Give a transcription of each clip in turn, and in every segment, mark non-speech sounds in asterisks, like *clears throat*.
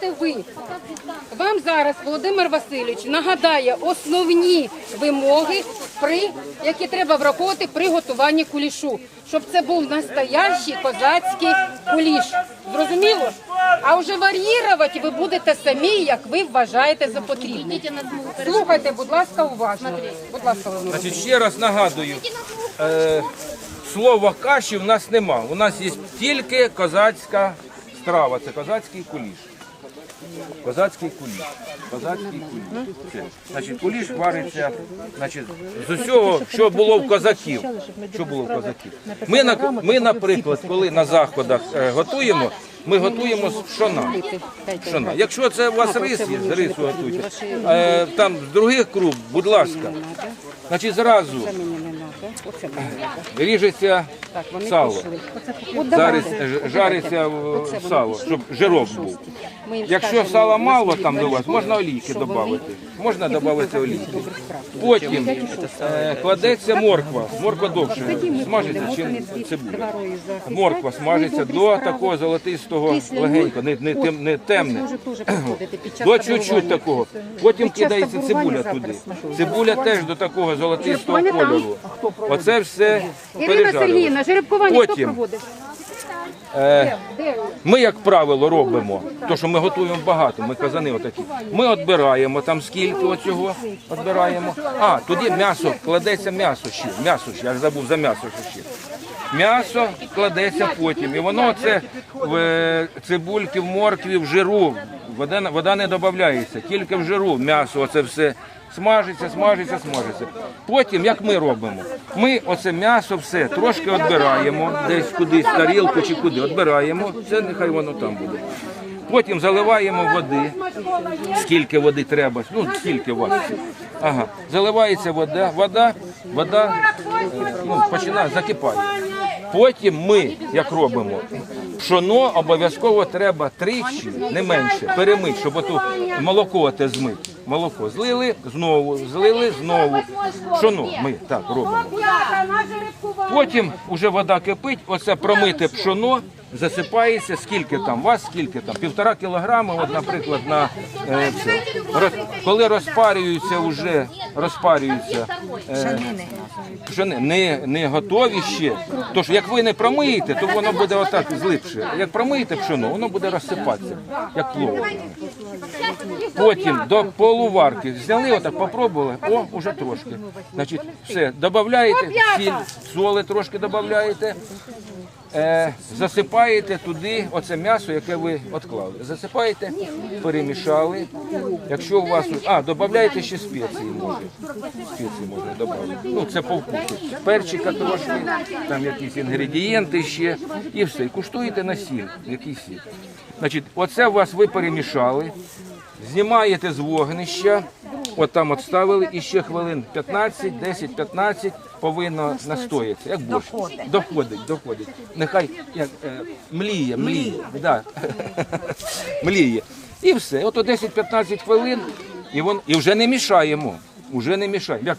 робите ви? Вам зараз Володимир Васильович нагадає основні вимоги, при, які треба враховувати при готуванні кулішу, щоб це був настоящий козацький куліш. Зрозуміло? А вже вар'їрувати ви будете самі, як ви вважаєте за потрібне. Слухайте, будь ласка, уважно. Будь ласка, Значить, ще раз нагадую, е, слова каші в нас нема. У нас є тільки козацька страва, це козацький куліш. Козацький куліш. Козацький куліш. Значить, куліш вариться значить, з усього, що було в козаків. Що було в козаків. Ми наприклад, коли на заходах е, готуємо, ми готуємо з пшона. Пшона. Якщо це у вас рис є, з рису готуйте. Е, там з других круп, будь ласка. Значить, зразу ріжеться сало. Зараз жариться в- сало, щоб жирок був. Якщо сала мало там до вас, можна олійки додати. Можна додати олійки. Потім е, кладеться морква. Морква довше смажиться, чим цибуля. Морква смажиться до такого золотистого легенько, не, не, тем, не темне. До чуть-чуть такого. Потім кидається цибуля туди. Цибуля теж до такого золотистого кольору. Оце все Ірина. Сергіївна, жеребкування хто Потім проводить? Е, ми, як правило, робимо, то що ми готуємо багато, ми казани отакі. Ми відбираємо там скільки оцього, відбираємо. А, туди м'ясо, кладеться м'ясо ще. М'ясо ще, я ж забув за м'ясо що ще. М'ясо кладеться потім. І воно це в е, цибульки, в моркві, в жиру. Вода, вода не додається, тільки в жиру м'ясо оце все смажиться, смажиться, смажиться. Потім, як ми робимо? Ми оце м'ясо все трошки відбираємо, десь кудись, тарілку чи куди, відбираємо, це нехай воно там буде. Потім заливаємо води, скільки води треба, ну скільки вас. Ага. Заливається вода, вода, вода е, ну, починає закипати. Потім ми, як робимо, пшоно обов'язково треба тричі, не менше, перемити, щоб оту молоко те змити. Молоко злили, знову, злили, знову. Пшоно ми так робимо. Потім вже вода кипить, оце промите пшоно засипається, скільки там вас, скільки там, півтора кілограма, от, наприклад, на е, це. Роз- коли розпарюються вже, розпарюються е, пшени, не, не готові ще, то що як ви не промиєте, то воно буде отак злипше. Як промиєте пшоно, воно буде розсипатися, як плов. Потім до полуварки зняли, отак попробували, о, уже трошки. Значить, все, додаєте, сіль, соли трошки додаєте, е, засипаєте туди оце м'ясо, яке ви відклали. Засипаєте, перемішали. Якщо у вас, а, додаєте ще спеції може. Спеції можна додати. Ну, це по вкусу. Перчика трошки, там якісь інгредієнти ще, і все. І куштуєте на сіль, який сіль. Значить, оце у вас ви перемішали. Знімаєте з вогнища, от там от ставили, і ще хвилин 15, 10, 15 повинно настояти. як борщ. Доходить, доходить. Нехай як, е, мліє, мліє. Да. *laughs* мліє. І все. От 10-15 хвилин, і, вон, і вже не мішаємо. Уже не мішаємо. Як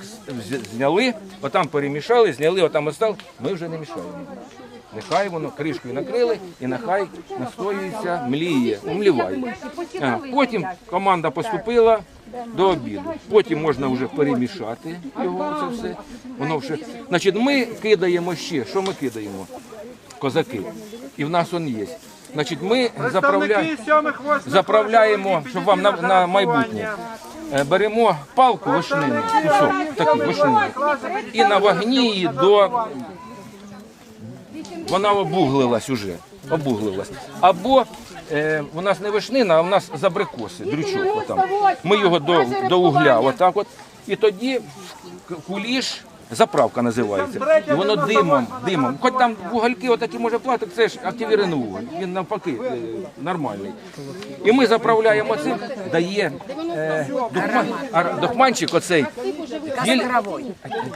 зняли, отам перемішали, зняли, отам остав, ми вже не мішаємо. Нехай воно кришкою накрили і нехай настоюється, мліє, умліває. Ага. Потім команда поступила до обіду. Потім можна вже перемішати його це все. Воно вже. Значить, ми кидаємо ще. Що ми кидаємо? Козаки. І в нас он є. Значить, ми заправляємо, заправляємо, щоб вам на, на майбутнє. Е, Беремо палку вишнину, кусок такий вишнину, і на вогні її до вона обуглилась уже. Обуглилась. Або е, у нас не вишнина, а у нас забрикоси, дрючок. Отам. Ми його до, до угля, отак от. І тоді куліш, заправка називається. І воно димом, димом. Хоч там вугольки отакі може платити, це ж активірений вуголь. Він навпаки е, нормальний. І ми заправляємо цим, дає е, духман, а духманчик оцей. Тіль,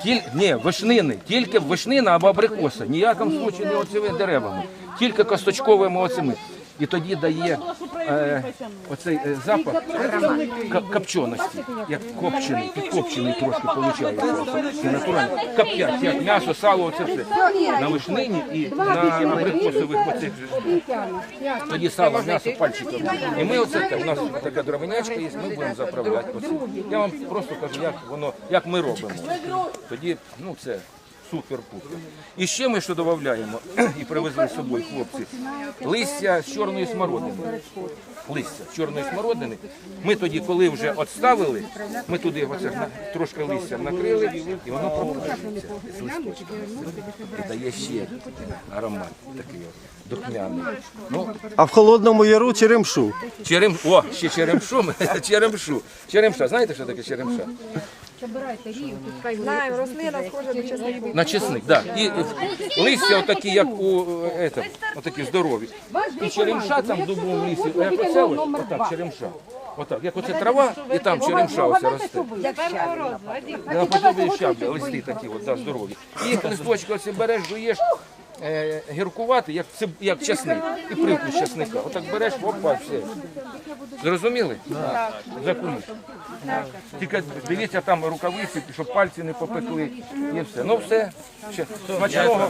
тіль, ні, вишнини, тільки вишнина або абрикоса, ніякому случаю не оцими деревами, тільки косточковими оцими. І тоді дає е, оцей е, запах ка- копченості, як копчений, підкопчений трошки виходить. Це натурально. Коптять, як м'ясо, сало, оце все. На вишнині і на абрикосових оцих же. Тоді сало, м'ясо, пальчиком. І ми оце, у нас така дровинячка є, ми будемо заправляти. Оце. Я вам просто кажу, як воно, як ми робимо. Тоді, ну це супер-пупер. І ще ми що додаємо, *clears throat* і привезли з собою хлопці, листя з чорної смородини. Листя з чорної смородини. Ми тоді, коли вже відставили, ми туди оце трошки листя накрили, і воно пропушується з листочками. І дає ще аромат такий духмяний. Ну, А в холодному яру черемшу. Черем... О, ще черемшу, *laughs* черемшу. Черемша, знаєте, що таке черемша? Знаємо, рослина схожа до чеснику. На чесник, да. І е, листя отакі, як у е, этом, отакі здорові. І черемша там в дубовому лісі, як оце ось, отак, черемша. Отак, як оце трава, і там черемша оце росте. Я подобаю щабля, листи такі, от, да, здорові. І їх листочки оці береш, жуєш, е, гіркувати, як, це як часник. І привкус часника. Отак береш, опа, все. Зрозуміли? Так. Закуріть. Тільки дивіться там рукавиці, щоб пальці не попекли. І все. Ну все. Ще. Смачного.